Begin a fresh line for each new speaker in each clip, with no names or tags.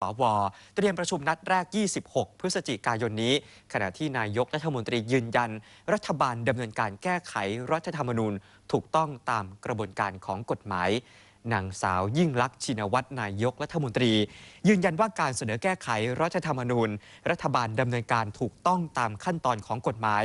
สวเตรียมประชุมนัดแรก 26 พฤศจิกายนนี้ ขณะที่นายกรัฐมนตรียืนยัน รัฐบาลดำเนินการแก้ไขรัฐธรรมนูญถูกต้องตามกระบวนการของกฎหมาย นางสาวยิ่งลักษณ์ชินวัตรนายกรัฐมนตรี ยืนยันว่าการเสนอแก้ไขรัฐธรรมนูญ รัฐบาลดำเนินการถูกต้องตามขั้นตอนของกฎหมาย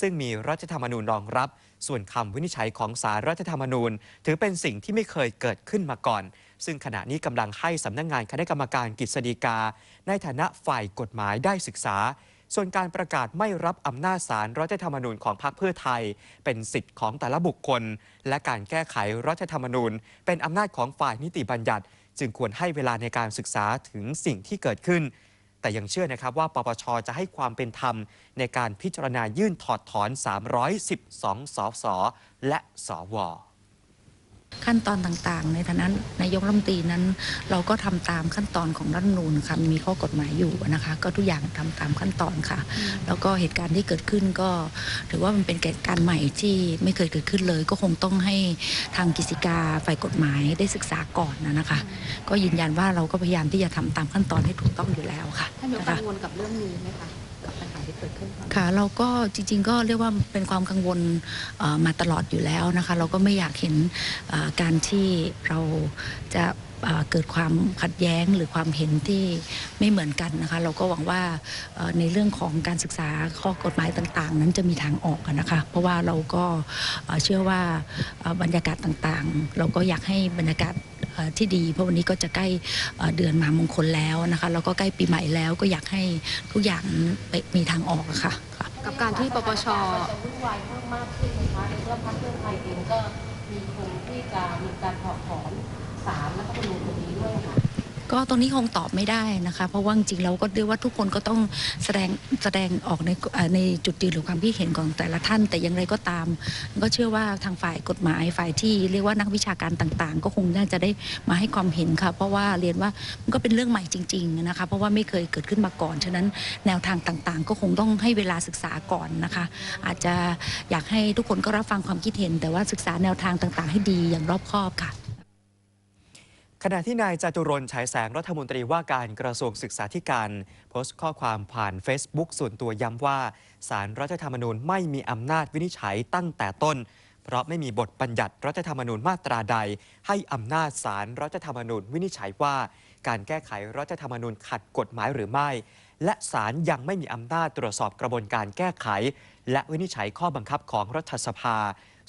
ซึ่งมีรัฐธรรมนูญรองรับ ส่วนคำวินิจฉัยของสารรัฐธรรมนูญ ถือเป็นสิ่งที่ไม่เคยเกิดขึ้นมาก่อน ซึ่งขณะนี้กำลังให้สำนักงงานคณะกรรมการกฤษฎีกา ในฐานะฝ่ายกฎหมายได้ศึกษา ส่วนการประกาศไม่รับอำนาจสารรัฐธรรมนูญของพรรคเพื่อไทย เป็นสิทธิ์ของแต่ละบุคคล และการแก้ไขรัฐธรรมนูญ เป็นอำนาจของฝ่ายนิติบัญญัติ จึงควรให้เวลาในการศึกษาถึงสิ่งที่เกิดขึ้น แต่ยังเชื่อนะครับว่าปปชจะให้ความเป็นธรรม ในการพิจารณายื่นถอดถอน 312 สสและสว
ขั้นตอนต่างๆ ในฐานะนายกรัฐมนตรีนั้น เราก็ทำตามขั้นตอนของรัฐธรรมนูญค่ะมีข้อกฎหมายอยู่นะคะ ก็ทุกอย่างทำตามขั้นตอนค่ะ แล้วก็เหตุการณ์ที่เกิดขึ้นก็ถือว่ามันเป็นเหตุการณ์ใหม่ที่ไม่เคยเกิดขึ้นเลย ก็คงต้องให้ทางกิจการฝ่ายกฎหมายได้ศึกษาก่อนนะนะคะ ก็ยืนยันว่าเราก็พยายามที่จะทำตามขั้นตอนให้ถูกต้องอยู่แล้วค่ะ
ท่านนายก
นะ
กั
คะ
งวลกับเรื่องนี้ไหมคะ กับปัญหาที่เกิดขึ้น
ค่ะเราก็จริง ๆ ก็เรียกว่าเป็นความกังวลมาตลอดอยู่แล้วนะคะ เราก็ไม่อยากเห็นการที่เราจะเกิดความขัดแย้งหรือความเห็นที่ไม่เหมือนกันนะคะเราก็หวังว่าในเรื่องของการศึกษาข้อกฎหมายต่าง ๆ นั้นจะมีทางออกนะคะเพราะว่าเราก็เชื่อว่าบรรยากาศต่างๆ เราก็อยากให้บรรยากาศ ที่ดี เพราะวันนี้ก็จะใกล้เอ่อเดือนมหามงคลแล้วนะคะแล้วก็ใกล้ปีใหม่แล้วก็อยากให้ทุกอย่างไปมีทางออกอะค่ะค่ะ
กับการที่ปปช
จะวุ่นวายเพิ่มมากขึ้นนะคะในเมื่อพรรคเพื่อไทยเองก็มีคนที่จะมีการถอดถอนสารรัฐธรรมนูญตัวนี้ด้วยค่ะ
ก็ตรงนี้คงตอบไม่ได้นะคะ เพราะว่าจริงเราก็เรียกว่าทุกคนก็ต้องแสดงแสดงออกในในจุดยืนหรือความคิดเห็นของแต่ละท่าน แต่อย่างไรก็ตาม ก็เชื่อว่าทางฝ่ายกฎหมายฝ่ายที่เรียกว่านักวิชาการต่างๆ ก็คงน่าจะได้มาให้ความเห็นค่ะ เพราะว่าเรียนว่ามันก็เป็นเรื่องใหม่จริงๆนะคะ เพราะว่าไม่เคยเกิดขึ้นมาก่อน ฉะนั้นแนวทางต่างๆ ก็คงต้องให้เวลาศึกษาก่อนนะคะ อาจจะอยากให้ทุกคนก็รับฟังความคิดเห็น แต่ว่าศึกษาแนวทางต่างๆ ให้ดีอย่างรอบคอบค่ะ
ขณะที่นายจตุรนฉายแสงรัฐมนตรีว่าการกระทรวงศึกษาธิการ โพสต์ข้อความผ่าน Facebook ส่วนตัวย้ำว่า สารรัฐธรรมนูญไม่มีอำนาจวินิจฉัยตั้งแต่ต้น เพราะไม่มีบทบัญญัติรัฐธรรมนูญมาตราใด ให้อำนาจสารรัฐธรรมนูญวินิจฉัยว่า การแก้ไขรัฐธรรมนูญขัดกฎหมายหรือไม่ และศาลยังไม่มีอำนาจตรวจสอบกระบวนการแก้ไข และวินิจฉัยข้อบังคับของรัฐสภา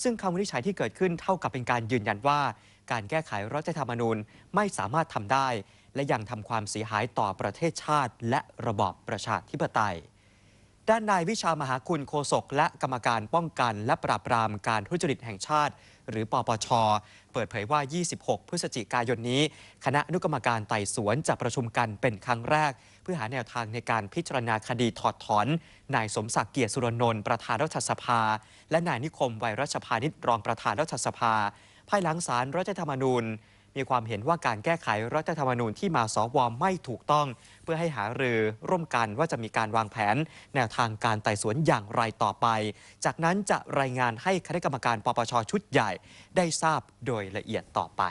ซึ่งคำวินิจฉัยที่เกิดขึ้นเท่ากับเป็นการยืนยันว่า การแก้ไขรัฐธรรมนูญไม่สามารถทำได้ และยังทำความเสียหายต่อประเทศชาติ และระบอบประชาธิปไตย ด้านนายวิชามหาคุณโฆษกและกรรมการป้องกัน และปราบปรามการทุจริตแห่งชาติ หรือปปช เปิดเผยว่า 26 พฤศจิกายนนี้ คณะอนุกรรมการไต่สวนจะประชุมกันเป็นครั้งแรก เพื่อหาแนวทางในการพิจารณาคดีถอดถอน นายสมศักดิ์เกียรติสุรนนท์ประธานรัฐสภา และนายนิคมไวรัชพานิชรองประธานรัฐสภา ภายหลังสารรัฐธรรมนูญ มีความเห็นว่าการแก้ไขรัฐธรรมนูญที่มาสวไม่ถูกต้อง เพื่อให้หารือร่วมกันว่าจะมีการวางแผน แนวทางการไต่สวนอย่างไรต่อไป จากนั้นจะรายงานให้คณะกรรมการปปชชุดใหญ่ ได้ทราบโดยละเอียดต่อไป